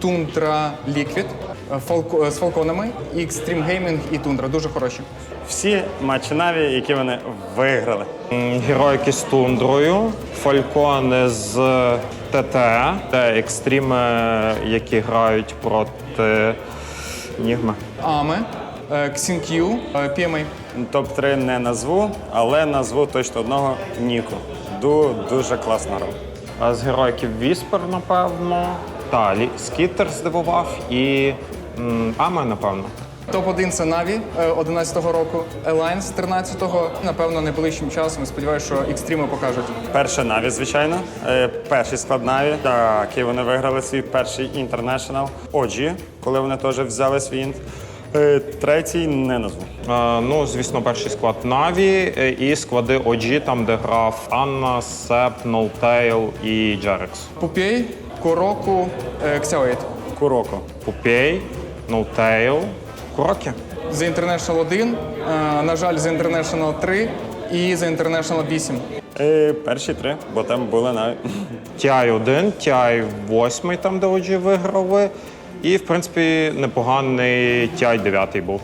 Тундра Liquid е, е, з фалконами, Extreme Gaming і Тундра. Дуже хороші. Всі матчі Наві, які вони виграли. М, Героїки з тундрою, фалькони з ТТ, де екстріми, які грають проти е, Xinq, е, PMA. Топ-3 не назву, але назву точно одного Ніку. Ду дуже класна гра. А з героїків Віспер, напевно. Та, Скітер здивував і м, Аме, напевно. Топ-1 це Na'Vi е, 11-го року, Alliance 13-го. Напевно, найближчим часом сподіваюся, що екстріми покажуть. Перше Наві, звичайно. Е, Перший склад Наві. Так, і вони виграли свій перший інтернешнл. OG, коли вони теж взяли свій інт. Е, Третій не назву. Е, ну, звісно, перший склад Наві е, і склади OG, там, де грав Анна, Сеп, Ноутейл і Джерекс. Пупей, Куроку, е, Xeoid. Куроко. Пупей, Ноутейл, Курокі. The International 1, е, на жаль, The International 3 і The International 8. Е, Перші три, бо там були навіть. TI 1, TI 8, там, де OG виграли. І, в принципі, непоганий TI 9 був.